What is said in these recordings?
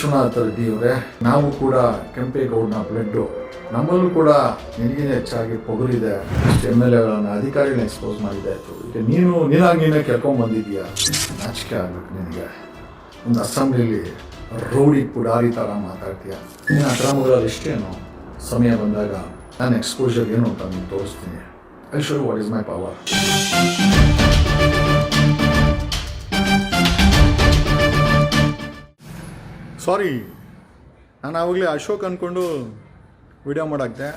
ವಿಶ್ವನಾಥ ರೆಡ್ಡಿ ನಾವು ಕೂಡ ಕೆಂಪೇಗೌಡನ ಬ್ಲಡ್ಡು ನಮ್ಮಲ್ಲೂ ಕೂಡ ನಿನಗಿನ ಹೆಚ್ಚಾಗಿ ಪೊಗರಿದೆ ಎಂ ಎಲ್ ಎಗಳನ್ನ ಅಧಿಕಾರಿಗಳನ್ನ ಎಕ್ಸ್ಪೋಸ್ ಮಾಡಿದೆ. ಆಯ್ತು ಈಗ ನೀನು ನೀನಾಗಿ ನೀನೇ ಬಂದಿದ್ದೀಯಾ? ನಾಚಿಕೆ ಆಗ್ಬೇಕು ನಿನಗೆ. ಒಂದು ಅಸೆಂಬ್ಲಿಲಿ ರೌಡಿ ಪುಡಾರಿ ಥರ ಮಾತಾಡ್ತೀಯ? ನೀನು ಅಕ್ರಮಗಳಲ್ಲಿ ಇಷ್ಟೇನು? ಸಮಯ ಬಂದಾಗ ನಾನು ಎಕ್ಸ್ಪೋಜರ್ ಏನು ಅಂತ ನಾನು ತೋರಿಸ್ತೀನಿ. I show what is my power sorry ನಾನು ಆವಾಗಲೇ ಅಶೋಕ್ ಅಂದ್ಕೊಂಡು video ಮಾಡಾಕ್ದೆ.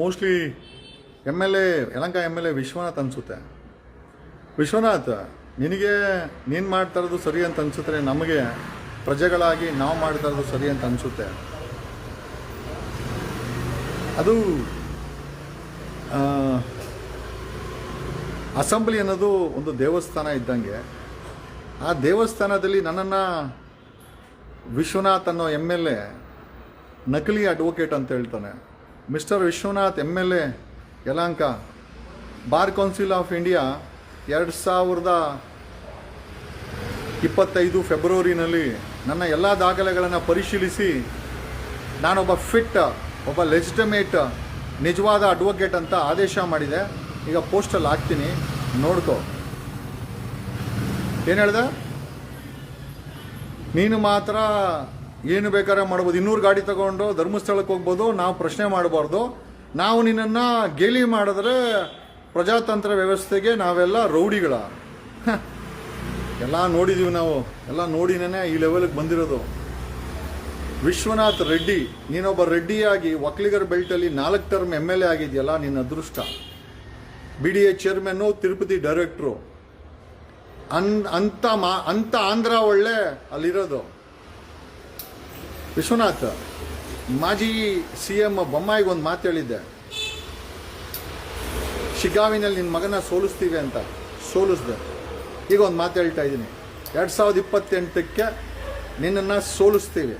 Mostly M L A Yelahanka M L A Vishwanath ಅನಿಸುತ್ತೆ. ವಿಶ್ವನಾಥ್, ನಿನಗೆ ನೀನು ಮಾಡ್ತಾ ಇರೋದು ಸರಿ ಅಂತ ಅನಿಸುತ್ತೆ, ನಮಗೆ ಪ್ರಜೆಗಳಾಗಿ ನಾವು ಮಾಡ್ತಾ ಇರೋದು ಸರಿ ಅಂತ ಅನಿಸುತ್ತೆ. ಅದು ಅಸೆಂಬ್ಲಿ ಅನ್ನೋದು ಒಂದು ದೇವಸ್ಥಾನ ಇದ್ದಂಗೆ. ಆ ದೇವಸ್ಥಾನದಲ್ಲಿ ನನ್ನನ್ನು ವಿಶ್ವನಾಥ್ ಅನ್ನೋ ಎಂ ಎಲ್ ಎ ನಕಲಿ ಅಡ್ವೊಕೇಟ್ ಅಂತ ಹೇಳ್ತಾನೆ. Mister Vishwanath M L A Yelahanka bar council of India ಎರಡು ಸಾವಿರದ ಇಪ್ಪತ್ತೈದು ಫೆಬ್ರವರಿನಲ್ಲಿ ನನ್ನ ಎಲ್ಲ ದಾಖಲೆಗಳನ್ನು ಪರಿಶೀಲಿಸಿ ನಾನೊಬ್ಬ ಫಿಟ್ ಒಬ್ಬ ಲೆಜಿಟಮೇಟ್ ನಿಜವಾದ ಅಡ್ವೊಕೇಟ್ ಅಂತ ಆದೇಶ ಮಾಡಿದೆ. ಈಗ ಪೋಸ್ಟಲ್ಲಿ ಹಾಕ್ತೀನಿ. ನೋಡ್ಕೋ. ಏನು ಹೇಳ್ದೆ? ನೀನು ಮಾತ್ರ ಏನು ಬೇಕಾದ್ರೆ ಮಾಡ್ಬೋದು. ಇನ್ನೂರು ಗಾಡಿ ತಗೊಂಡು ಧರ್ಮಸ್ಥಳಕ್ಕೆ ಹೋಗ್ಬೋದು, ನಾವು ಪ್ರಶ್ನೆ ಮಾಡಬಾರ್ದು. ನಾವು ನಿನ್ನನ್ನು ಗೇಲಿ ಮಾಡಿದ್ರೆ ಪ್ರಜಾತಂತ್ರ ವ್ಯವಸ್ಥೆಗೆ ನಾವೆಲ್ಲ ರೌಡಿಗಳ. ಎಲ್ಲ ನೋಡಿದ್ದೀವಿ ನಾವು. ಎಲ್ಲ ನೋಡಿನೇ ಈ ಲೆವೆಲ್ಗೆ ಬಂದಿರೋದು. ವಿಶ್ವನಾಥ್ ರೆಡ್ಡಿ, ನೀನೊಬ್ಬ ರೆಡ್ಡಿಯಾಗಿ ಒಕ್ಕಲಿಗರ ಬೆಲ್ಟಲ್ಲಿ ನಾಲ್ಕು ಟರ್ಮ್ ಎಂ ಎಲ್ ಎ ಆಗಿದೆಯಲ್ಲ ನಿನ್ನ ಅದೃಷ್ಟ. B D A chairman Tirupati director ಅನ್, ಅಂತ ಮಾ, ಅಂತ ಆಂಧ್ರ ಒಳ್ಳೆ ಅಲ್ಲಿರೋದು. ವಿಶ್ವನಾಥ್, ಮಾಜಿ ಸಿ ಎಂ ಬೊಮ್ಮಾಯಿಗೆ ಒಂದು ಮಾತು ಹೇಳಿದ್ದೆ. ಶಿಗಾವಿನಲ್ಲಿ ನಿನ್ನ ಮಗನ ಸೋಲಿಸ್ತೀವಿ ಅಂತ. ಸೋಲಿಸ್ದೆ. ಈಗ ಒಂದು ಮಾತು ಹೇಳ್ತಾ ಇದ್ದೀನಿ. ಎರಡು ಸಾವಿರದ ಇಪ್ಪತ್ತೆಂಟಕ್ಕೆ ನಿನ್ನನ್ನು ಸೋಲಿಸ್ತೀವಿ.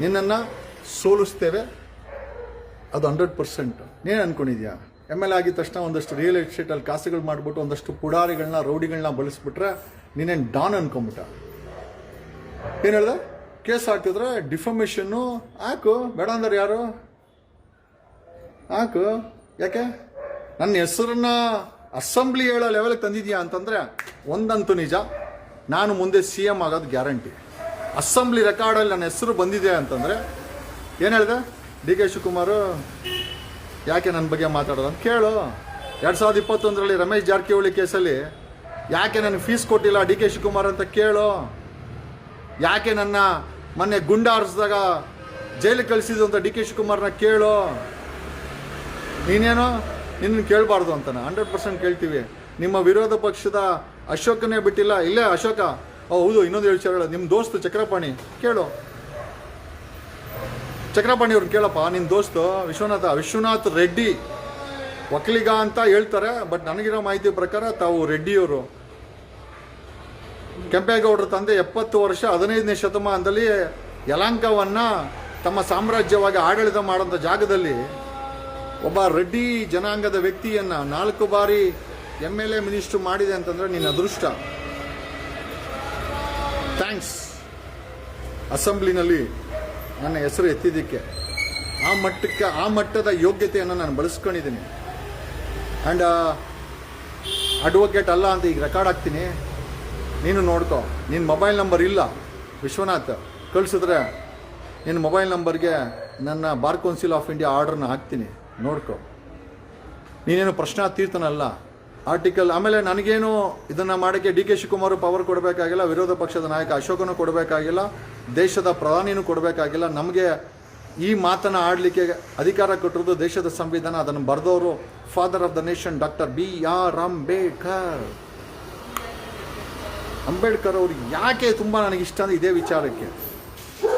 ನಿನ್ನನ್ನು ಸೋಲಿಸ್ತೇವೆ. ಅದು ಹಂಡ್ರೆಡ್ ಪರ್ಸೆಂಟ್. ನೀನು ಅನ್ಕೊಂಡಿದ್ಯಾ? ಎಂ ಎಲ್ ಆಗಿದ ತಕ್ಷಣ ಒಂದಷ್ಟು ರಿಯಲ್ ಎಸ್ಟೇಟಲ್ಲಿ ಕಾಸುಗಳು ಮಾಡಿಬಿಟ್ಟು ಒಂದಷ್ಟು ಪುಡಾರಿಗಳನ್ನ ರೌಡಿಗಳನ್ನ ಬಳಸ್ಬಿಟ್ರೆ ನೀನೇನು ಡಾನ್ ಅನ್ಕೊಂಬಿಟ್ಟ. ಏನು ಹೇಳ್ದೆ? ಕೇಸ್ ಹಾಕಿದ್ರೆ ಡಿಫಮೇಷನ್ನು ಹಾಕು ಬೇಡ ಅಂದ್ರೆ ಯಾರು? ಹಾಕು ಯಾಕೆ? ನನ್ನ ಹೆಸರನ್ನ ಅಸೆಂಬ್ಲಿ ಹೇಳೋ ಲೆವೆಲ್ಗೆ ತಂದಿದ್ಯಾ ಅಂತಂದ್ರೆ ಒಂದಂತೂ ನಿಜ. ನಾನು ಮುಂದೆ ಸಿ ಎಂ ಆಗೋದು ಗ್ಯಾರಂಟಿ. ಅಸೆಂಬ್ಲಿ ರೆಕಾರ್ಡಲ್ಲಿ ನನ್ನ ಹೆಸರು ಬಂದಿದೆ ಅಂತಂದ್ರೆ ಏನು ಹೇಳಿದೆ? ಡಿ ಕೆ ಶಿವಕುಮಾರ್ ಯಾಕೆ ನನ್ನ ಬಗ್ಗೆ ಮಾತಾಡೋದು? ಅಂತ ಕೇಳು. ಎರಡು ಸಾವಿರದ ಇಪ್ಪತ್ತೊಂದರಲ್ಲಿ ರಮೇಶ್ ಜಾರಕಿಹೊಳಿ ಕೇಸಲ್ಲಿ ಯಾಕೆ ನನಗೆ ಫೀಸ್ ಕೊಟ್ಟಿಲ್ಲ? ಡಿ ಕೆ ಶಿವಕುಮಾರ್ ಅಂತ ಕೇಳು. ಯಾಕೆ ನನ್ನ ಮೊನ್ನೆ ಗುಂಡ ಹಾರಿಸಿದಾಗ ಜೈಲಿಗೆ ಕಳಿಸಿದ್ದು ಅಂತ ಡಿ ಕೆ ಶಿವಕುಮಾರ್ನ ಕೇಳು. ನೀನೇನೋ? ನಿನ್ನ ಕೇಳಬಾರ್ದು ಅಂತಾನೆ ಹಂಡ್ರೆಡ್ ಪರ್ಸೆಂಟ್ ಕೇಳ್ತೀವಿ. ನಿಮ್ಮ ವಿರೋಧ ಪಕ್ಷದ ಅಶೋಕನೇ ಬಿಟ್ಟಿಲ್ಲ. ಇಲ್ಲೇ ಅಶೋಕ. ಓ, ಹೌದು, ಇನ್ನೊಂದು ವಿಚಾರ ಹೇಳು ನಿಮ್ಮ ದೋಸ್ತು ಚಕ್ರಪಾಣಿ. ಕೇಳು. ಚಕ್ರಪಾಣಿ ಅವ್ರನ್ನ ಕೇಳಪ್ಪ ನಿನ್ನ ದೋಸ್ತು ವಿಶ್ವನಾಥ, ವಿಶ್ವನಾಥ್ ರೆಡ್ಡಿ ಒಕ್ಕಲಿಗ ಅಂತ ಹೇಳ್ತಾರೆ, ಬಟ್ ನನಗಿರೋ ಮಾಹಿತಿ ಪ್ರಕಾರ ತಾವು ರೆಡ್ಡಿಯವರು. ಕೆಂಪೇಗೌಡರ ತಂದೆ ಎಪ್ಪತ್ತು ವರ್ಷ ಹದಿನೈದನೇ ಶತಮಾನದಲ್ಲಿ ಯಲಾಂಕವನ್ನು ತಮ್ಮ ಸಾಮ್ರಾಜ್ಯವಾಗಿ ಆಡಳಿತ ಮಾಡೋಂಥ ಜಾಗದಲ್ಲಿ ಒಬ್ಬ ರೆಡ್ಡಿ ಜನಾಂಗದ ವ್ಯಕ್ತಿಯನ್ನು ನಾಲ್ಕು ಬಾರಿ ಎಂ ಎಲ್ ಎ ಮಿನಿಸ್ಟರ್ ಮಾಡಿದೆ ಅಂತಂದರೆ ನಿನ್ನ ಅದೃಷ್ಟ. ಥ್ಯಾಂಕ್ಸ್. ಅಸೆಂಬ್ಲಿನಲ್ಲಿ ನನ್ನ ಹೆಸರು ಎತ್ತಿದ್ದಕ್ಕೆ. ಆ ಮಟ್ಟಕ್ಕೆ, ಆ ಮಟ್ಟದ ಯೋಗ್ಯತೆಯನ್ನು ನಾನು ಬಳಸ್ಕೊಂಡಿದ್ದೀನಿ. ಆ್ಯಂಡ್ ಅಡ್ವೊಕೇಟ್ ಅಲ್ಲ ಅಂತ ಈಗ ರೆಕಾರ್ಡ್ ಹಾಕ್ತೀನಿ. ನೀನು ನೋಡ್ಕೊ. ನಿನ್ನ ಮೊಬೈಲ್ ನಂಬರ್ ಇಲ್ಲ. ವಿಶ್ವನಾಥ್, ಕಳಿಸಿದ್ರೆ ನಿನ್ನ ಮೊಬೈಲ್ ನಂಬರ್ಗೆ ನನ್ನ ಬಾರ್ ಕೌನ್ಸಿಲ್ ಆಫ್ ಇಂಡಿಯಾ ಆರ್ಡ್ರನ್ನ ಹಾಕ್ತೀನಿ. ನೋಡ್ಕೊ. ನೀನೇನು ಪ್ರಶ್ನಾತೀರ್ಥನಲ್ಲ ಆರ್ಟಿಕಲ್ ಆಮೇಲೆ ನನಗೇನು ಇದನ್ನು ಮಾಡೋಕ್ಕೆ ಡಿ ಕೆ ಶಿವಕುಮಾರ್ ಪವರ್ ಕೊಡಬೇಕಾಗಿಲ್ಲ, ವಿರೋಧ ಪಕ್ಷದ ನಾಯಕ ಅಶೋಕನು ಕೊಡಬೇಕಾಗಿಲ್ಲ, ದೇಶದ ಪ್ರಧಾನಿನೂ ಕೊಡಬೇಕಾಗಿಲ್ಲ. ನಮಗೆ ಈ ಮಾತನ್ನು ಆಡಲಿಕ್ಕೆ ಅಧಿಕಾರ ಕೊಟ್ಟಿರೋದು ದೇಶದ ಸಂವಿಧಾನ. ಅದನ್ನು ಬರೆದವರು father of the nation doctor B R Ambedkar. Ambedkar ಅವರು ಯಾಕೆ ತುಂಬ ನನಗೆ ಇಷ್ಟ ಅಂದರೆ ಇದೇ ವಿಚಾರಕ್ಕೆ.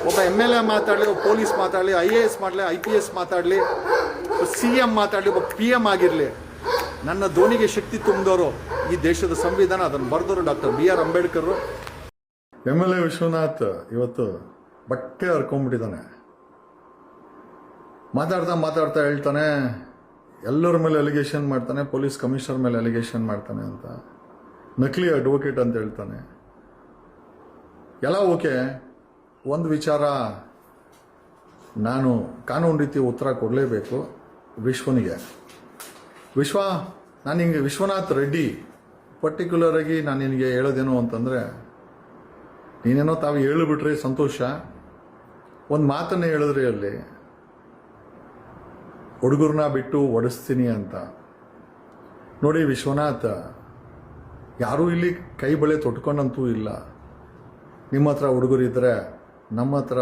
ಒಬ್ಬ ಎಂ ಎಲ್ ಎ ಮಾತಾಡಲಿ, ಒಬ್ಬ ಪೊಲೀಸ್ ಮಾತಾಡಲಿ ಐ ಎ ಎಸ್ ಮಾಡಲಿ ಐ ಪಿ ಎಸ್ ಮಾತಾಡಲಿ ಸಿ ಎಂ ಮಾತಾಡಲಿ, ಒಬ್ಬ ಪಿ ಎಂ ಆಗಿರಲಿ. ನನ್ನ ಧ್ವನಿಗೆ ಶಕ್ತಿ ತುಂಬಿದವರು ಈ ದೇಶದ ಸಂವಿಧಾನ. ಅದನ್ನು ಬರೆದವರು doctor B R Ambedkar M L A Vishwanath ಇವತ್ತು ಬಟ್ಟೆ ಹರ್ಕೊಂಡ್ಬಿಟ್ಟಿದ್ದಾನೆ. ಮಾತಾಡ್ತಾ ಮಾತಾಡ್ತಾ ಹೇಳ್ತಾನೆ, ಎಲ್ಲರ ಮೇಲೆ ಅಲಿಗೇಷನ್ ಮಾಡ್ತಾನೆ ಪೊಲೀಸ್ ಕಮಿಷನರ್ ಮೇಲೆ ಅಲಿಗೇಷನ್ ಮಾಡ್ತಾನೆ ಅಂತ. ನಕಲಿ ಅಡ್ವೊಕೇಟ್ ಅಂತ ಹೇಳ್ತಾನೆ. ಎಲ್ಲ ಓಕೆ, ಒಂದು ವಿಚಾರ, ನಾನು ಕಾನೂನು ರೀತಿ ಉತ್ತರ ಕೊಡಲೇಬೇಕು ವಿಶ್ವನಿಗೆ. ವಿಶ್ವ, ನಾನು ಹಿಂಗೆ ವಿಶ್ವನಾಥ್ ರೆಡ್ಡಿ ಪರ್ಟಿಕ್ಯುಲರ್ ಆಗಿ ನಾನು ನಿನಗೆ ಹೇಳೋದೇನು ಅಂತಂದರೆ, ನೀನೇನೋ ತಾವು ಹೇಳಿಬಿಟ್ರೆ ಸಂತೋಷ. ಒಂದು ಮಾತನ್ನು ಹೇಳಿದ್ರಿ ಅಲ್ಲಿ ಹುಡುಗರನ್ನ ಬಿಟ್ಟು ಒಡಿಸ್ತೀನಿ ಅಂತ. ನೋಡಿ ವಿಶ್ವನಾಥ, ಯಾರೂ ಇಲ್ಲಿ ಕೈ ಬಳೆ ತೊಟ್ಕೊಂಡಂತೂ ಇಲ್ಲ. ನಿಮ್ಮ ಹತ್ರ ಹುಡುಗರಿದ್ದರೆ ನಮ್ಮ ಹತ್ರ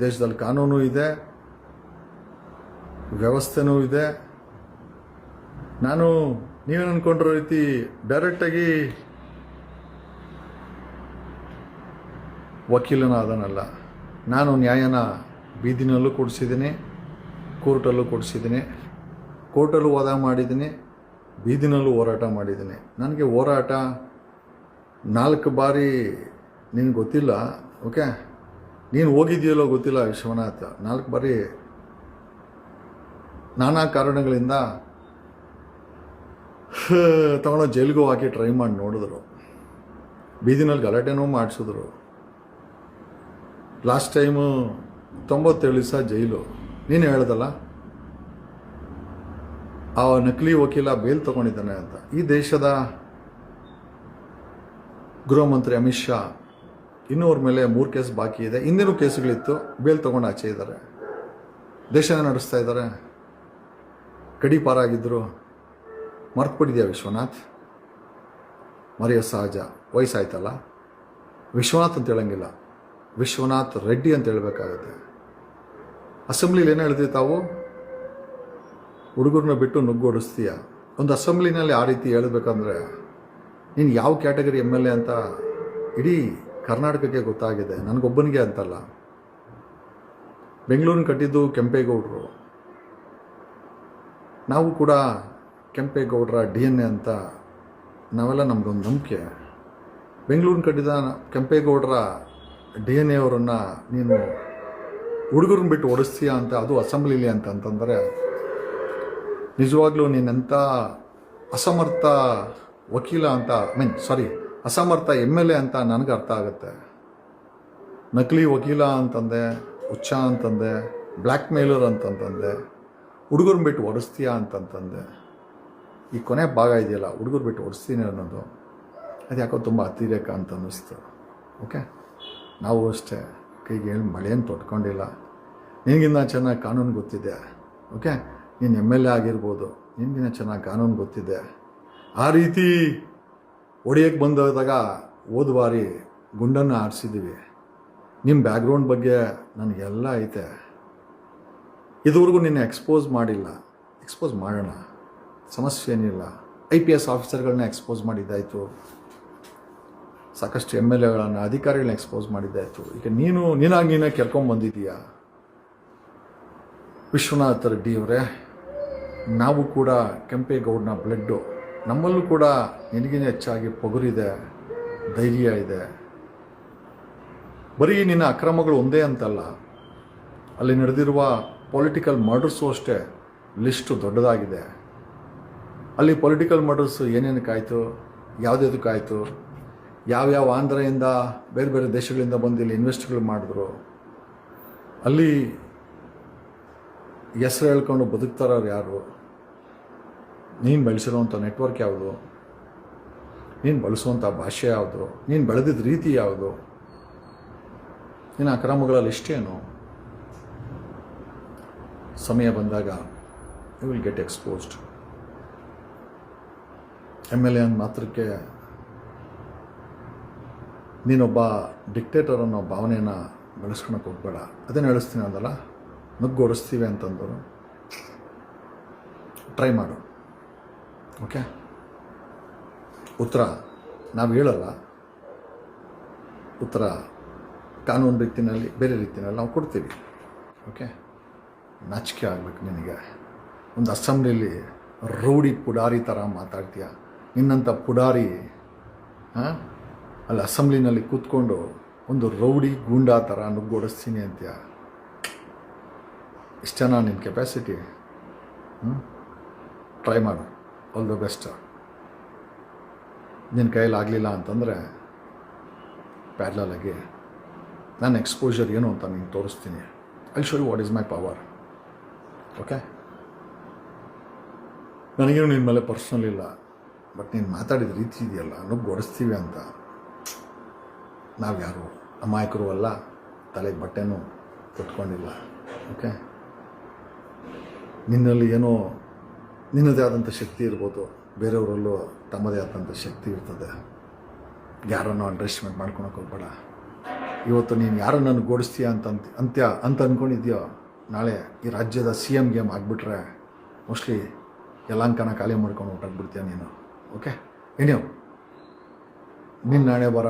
ದೇಶದಲ್ಲಿ ಕಾನೂನು ಇದೆ, ವ್ಯವಸ್ಥೆನೂ ಇದೆ. ನಾನು ನೀವೇನು ಅನ್ಕೊಂಡಿರೋ ರೀತಿ ಡೈರೆಕ್ಟಾಗಿ ವಕೀಲನಾದನಲ್ಲ. ನಾನು ನ್ಯಾಯನ ಬೀದಿನಲ್ಲೂ ಕೊಡಿಸಿದ್ದೀನಿ, ಕೋರ್ಟಲ್ಲೂ ಕೊಡಿಸಿದ್ದೀನಿ, ಕೋರ್ಟಲ್ಲೂ ವಾದ ಮಾಡಿದ್ದೀನಿ, ಬೀದಿನಲ್ಲೂ ಹೋರಾಟ ಮಾಡಿದ್ದೀನಿ. ನನಗೆ ಹೋರಾಟ ನಾಲ್ಕು ಬಾರಿ ನಿನಗೆ ಗೊತ್ತಿಲ್ಲ, ಓಕೆ? ನೀನು ಹೋಗಿದೆಯಲ್ಲೋ ಗೊತ್ತಿಲ್ಲ ವಿಶ್ವನಾಥ್, ನಾಲ್ಕು ಬಾರಿ ನಾನಾ ಕಾರಣಗಳಿಂದ ತಗೊಂಡು ಜೈಲಿಗೂ ಹಾಕಿ ಟ್ರೈ ಮಾಡಿ ನೋಡಿದ್ರು. ಬೀದಿನಲ್ಲಿ ಗಲಾಟೆನೂ ಮಾಡಿಸಿದ್ರು. ಲಾಸ್ಟ್ ಟೈಮು ತೊಂಬತ್ತೇಳು ದಿವಸ ಜೈಲು. ನೀನು ಹೇಳ್ದಲ್ಲ? ಆ ನಕಲಿ ವಕೀಲ ಬೇಲ್ ತಗೊಂಡಿದ್ದಾನೆ ಅಂತ. ಈ ದೇಶದ ಗೃಹ ಮಂತ್ರಿ ಅಮಿತ್ ಶಾ ಇನ್ನೂರ ಮೇಲೆ ಮೂರು ಕೇಸ್ ಬಾಕಿ ಇದೆ. ಇನ್ನೇನು ಕೇಸುಗಳಿತ್ತು? ಬೇಲ್ ತೊಗೊಂಡು ಆಚೆ ಇದ್ದಾರೆ ದೇಶನ ನಡೆಸ್ತಾ ಇದ್ದಾರೆ ಕಡಿ ಪಾರಾಗಿದ್ದರು ಮರ್ತ್ಬಿಟ್ಟಿದ್ಯಾ ವಿಶ್ವನಾಥ್? ಮರೆಯೋ ಸಹಜ ವಯಸ್ಸಾಯ್ತಲ್ಲ? ವಿಶ್ವನಾಥ್ ಅಂತ ಹೇಳಂಗಿಲ್ಲ. ವಿಶ್ವನಾಥ್ ರೆಡ್ಡಿ ಅಂತ ಹೇಳಬೇಕಾಗುತ್ತೆ. ಅಸೆಂಬ್ಲಿಲಿ ಏನು ಹೇಳಿದ್ರಿ ತಾವು? ಹುಡುಗರನ್ನ ಬಿಟ್ಟು ನುಗ್ಗೋಡಿಸ್ತೀಯ ಒಂದು ಅಸೆಂಬ್ಲಿನಲ್ಲಿ ಆ ರೀತಿ ಹೇಳಬೇಕಂದ್ರೆ ನೀನು ಯಾವ ಕ್ಯಾಟಗರಿ ಎಂ ಎಲ್ ಎ ಅಂತ ಇಡೀ ಕರ್ನಾಟಕಕ್ಕೆ ಗೊತ್ತಾಗಿದೆ. ನನಗೊಬ್ಬನಿಗೆ ಅಂತಲ್ಲ. ಬೆಂಗಳೂರಿನ ಕಟ್ಟಿದ್ದು ಕೆಂಪೇಗೌಡರು. ನಾವು ಕೂಡ ಕೆಂಪೇಗೌಡರ ಡಿ ಎನ್ ಎ ಅಂತ ನಾವೆಲ್ಲ ನಮಗೊಂದು ನಂಬಿಕೆ. ಬೆಂಗಳೂರಿನ ಕಟ್ಟಿದ ಕೆಂಪೇಗೌಡರ ಡಿ ಎನ್ ಎ ಅವರನ್ನು ನೀನು ಹುಡುಗರನ್ನ ಬಿಟ್ಟು ಓಡಿಸ್ತೀಯ ಅಂತ ಅದು ಅಸೆಂಬ್ಲಿಲಿ ಅಂತ ಅಂತಂದರೆ, ನಿಜವಾಗ್ಲೂ ನೀನೆಂಥ ಅಸಮರ್ಥ ವಕೀಲ ಅಂತ ಮೀನ್ ಸಾರಿ ಅಸಮರ್ಥ ಎಂ ಎಲ್ ಎ ಅಂತ ನನಗೆ ಅರ್ಥ ಆಗುತ್ತೆ. ನಕಲಿ ವಕೀಲ ಅಂತಂದೆ, ಹುಚ್ಚ ಅಂತಂದೆ ಬ್ಲ್ಯಾಕ್ ಮೇಲರ್ ಅಂತಂತಂದೆ, ಹುಡುಗರನ್ನ ಬಿಟ್ಟು ಒಡಿಸ್ತೀಯಾ ಅಂತಂತಂದೆ. ಈ ಕೊನೆ ಭಾಗ ಇದೆಯಲ್ಲ, ಹುಡುಗರು ಬಿಟ್ಟು ಓಡಿಸ್ತೀನಿ ಅನ್ನೋದು, ಅದು ಯಾಕೋ ತುಂಬ ಅತಿರೇಕ ಅಂತ ಅನ್ನಿಸ್ತು. ಓಕೆ ನಾವು ಅಷ್ಟೇ, ಕೈಗೆ ಹೇಳಿ ಮಳೆಯನ್ನು ತೊಟ್ಕೊಂಡಿಲ್ಲ. ನಿನಗಿನ್ನ ಚೆನ್ನಾಗಿ ಕಾನೂನು ಗೊತ್ತಿದೆ. ಓಕೆ ನೀನು ಎಂ ಎಲ್ ಎ ಆಗಿರ್ಬೋದು, ನಿನಗಿನ್ನ ಚೆನ್ನಾಗಿ ಕಾನೂನು ಗೊತ್ತಿದೆ. ಆ ರೀತಿ ಹೊಡೆಯಕ್ಕೆ ಬಂದಾಗ ಹೋದ ಬಾರಿ ಗುಂಡನ್ನು ಆರಿಸಿದ್ದೀವಿ ನಿಮ್ಮ ಬ್ಯಾಕ್ಗ್ರೌಂಡ್ ಬಗ್ಗೆ ನನಗೆಲ್ಲ ಐತೆ. ಇದುವರೆಗೂ ನಿನ್ನೆ ಎಕ್ಸ್ಪೋಸ್ ಮಾಡಿಲ್ಲ. ಎಕ್ಸ್ಪೋಸ್ ಮಾಡೋಣ. ಸಮಸ್ಯೆ ಏನಿಲ್ಲ. ಐ ಪಿ ಎಸ್ ಆಫೀಸರ್ಗಳನ್ನ ಎಕ್ಸ್ಪೋಸ್ ಮಾಡಿದ್ದಾಯಿತು. ಸಾಕಷ್ಟು ಎಂ ಎಲ್ ಎಗಳನ್ನು, ಅಧಿಕಾರಿಗಳನ್ನ ಎಕ್ಸ್ಪೋಸ್ ಮಾಡಿದ್ದಾಯಿತು. ಈಗ ನೀನು, ನೀನಾಗಿ ನೀನೇ ಕೆರ್ಕೊಂಬಂದಿದ್ದೀಯಾ ವಿಶ್ವನಾಥ್ ರೆಡ್ಡಿ ಅವರೇ, ನಾವು ಕೂಡ ಕೆಂಪೇಗೌಡನ ಬ್ಲಡ್ಡು. ನಮ್ಮಲ್ಲೂ ಕೂಡ ನಿನಗಿನ ಹೆಚ್ಚಾಗಿ ಪೊಗರಿದೆ, ಧೈರ್ಯ ಇದೆ. ಬರೀ ನಿನ್ನ ಅಕ್ರಮಗಳು ಒಂದೇ ಅಂತಲ್ಲ. ಅಲ್ಲಿ ನಡೆದಿರುವ ಪೊಲಿಟಿಕಲ್ ಮರ್ಡರ್ಸು ಅಷ್ಟೇ ಲಿಸ್ಟು ದೊಡ್ಡದಾಗಿದೆ. ಅಲ್ಲಿ ಪೊಲಿಟಿಕಲ್ ಮರ್ಡರ್ಸ್ ಏನೇನಕ್ಕಾಯಿತು ಯಾವುದ್ಯಾವುದಕ್ಕಾಯಿತು ಯಾವ್ಯಾವ ಆಂಧ್ರದಿಂದ ಬೇರೆ ಬೇರೆ ದೇಶಗಳಿಂದ ಬಂದು ಇಲ್ಲಿ ಇನ್ವೆಸ್ಟ್ಗಳು ಮಾಡಿದ್ರು? ಅಲ್ಲಿ ಹೆಸರು ಹೇಳ್ಕೊಂಡು ಬದುಕ್ತಾರವ್ರು ಯಾರು? ನೀನು ಬೆಳೆಸಿರುವಂಥ ನೆಟ್ವರ್ಕ್ ಯಾವುದು? ನೀನು ಬಳಸುವಂಥ ಭಾಷೆ ಯಾವುದು? ನೀನು ಬೆಳೆದಿದ್ದ ರೀತಿ ಯಾವುದು? ನಿನ್ನ ಅಕ್ರಮಗಳ ಲಿಸ್ಟೇನು ಸಮಯ ಬಂದಾಗ you will get exposed M L A ಅಂದ ಮಾತ್ರಕ್ಕೆ ನೀನೊಬ್ಬ ಡಿಕ್ಟೇಟರ್ ಅನ್ನೋ ಭಾವನೆಯನ್ನು ಬೆಳೆಸ್ಕೊಳಕ್ಕೆ ಹೋಗ್ಬೇಡ. ಅದೇನು ಹೇಳಿಸ್ತೀನಿ ಅಂದಲ್ಲ? ನುಗ್ಗೋಡಿಸ್ತೀವಿ ಅಂತಂದರು ಟ್ರೈ ಮಾಡು. ಓಕೆ ಉತ್ತರ ನಾವು ಹೇಳಲ್ಲ. ಉತ್ತರ ಕಾನೂನು ರೀತಿಯಲ್ಲಿ ಬೇರೆ ರೀತಿಯಲ್ಲಿ ನಾವು ಕೊಡ್ತೀವಿ. ಓಕೆ ನಾಚಿಕೆ ಆಗ್ಬೇಕು ನಿನಗೆ. ಒಂದು ಅಸೆಂಬ್ಲಿಲಿ ರೌಡಿ ಪುಡಾರಿ ಥರ ಮಾತಾಡ್ತೀಯ? ನಿನ್ನಂಥ ಪುಡಾರಿ ಅಲ್ಲಿ, ಅಸೆಂಬ್ಲಿನಲ್ಲಿ ಕೂತ್ಕೊಂಡು ಒಂದು ರೌಡಿ ಗೂಂಡಾ ಥರ ನುಗ್ಗೋಡಿಸ್ತೀನಿ ಅಂತೀಯ? ಇಷ್ಟನಾ ನಿನ್ನ ಕೆಪಾಸಿಟಿ ಹ್ಞೂ ಟ್ರೈ ಮಾಡು. ಆಲ್ ದ ಬೆಸ್ಟ್ ನಿನ್ನ ಕೈಯಲ್ಲಿ ಆಗಲಿಲ್ಲ ಅಂತಂದರೆ ಪ್ಯಾರ್ಲಲಾಗಿ ನನ್ನ ಎಕ್ಸ್ಪೋಜರ್ ಏನು ಅಂತ ನೀನು ತೋರಿಸ್ತೀನಿ. I show you what is my power okay ನನಗೇನು ನಿನ್ನ ಮೇಲೆ ಪರ್ಸ್ನಲ್ ಇಲ್ಲ. ಬಟ್ ನೀನು ಮಾತಾಡಿದ ರೀತಿ ಇದೆಯಲ್ಲ ಅನ್ನೋದು ಗೊಡಿಸ್ತೀವಿ ಅಂತ. ನಾವು ಯಾರು ಅಮಾಯಕರು ಅಲ್ಲ, ತಲೆಗೆ ಬಟ್ಟೆನೂ ಕೊಟ್ಕೊಂಡಿಲ್ಲ ಓಕೆ ನಿನ್ನಲ್ಲಿ ಏನೋ ನಿನ್ನದೇ ಆದಂಥ ಶಕ್ತಿ ಇರ್ಬೋದು, ಬೇರೆಯವರಲ್ಲೂ ತಮ್ಮದೇ ಆದಂಥ ಶಕ್ತಿ ಇರ್ತದೆ. ಯಾರನ್ನೋ ಅಂಡರ್ಸ್ಟಿಮೇಟ್ ಮಾಡ್ಕೊಳಕ್ಕೆ ಹೋಗ್ಬೇಡ. ಇವತ್ತು ನೀನು ಯಾರನ್ನು ಗೋಡಿಸ್ತೀಯ ಅಂತ ಅಂತ, ಅಂತ್ಯ, ಅಂತ ಅಂದ್ಕೊಂಡಿದ್ಯೋ ನಾಳೆ ಈ ರಾಜ್ಯದ ಸಿ ಎಂ ಗೇಮ್ ಆಗಿಬಿಟ್ರೆ ಮೋಸ್ಟ್ಲಿ ಯಲಾಂಕನ ಖಾಲಿ ಮಾಡ್ಕೊಂಡು ಹೊರಟಾಗ್ಬಿಡ್ತೀಯ ನೀನು. ಓಕೆ? ಏನೇವು ನಿನ್ನ ಹಣೆ ಬರ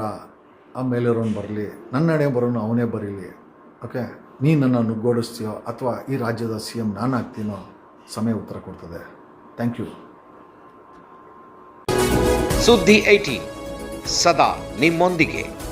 ಆಮೇಲೆ ಬರಲಿ, ನನ್ನ ಹಣೆ ಬರೋನು ಅವನೇ ಬರೀಲಿ, ಓಕೆ? ನೀ ನನ್ನ ನುಗ್ಗೋಡಿಸ್ತೀಯೋ ಅಥವಾ ಈ ರಾಜ್ಯದ ಸಿ ಎಂ ನಾನಾಗ್ತೀನೋ? ಸಮಯ ಉತ್ತರ ಕೊಡ್ತದೆ. Thank you. ಸುದ್ದಿ ಐಟಿ ಸದಾ ನಿಮ್ಮೊಂದಿಗೆ.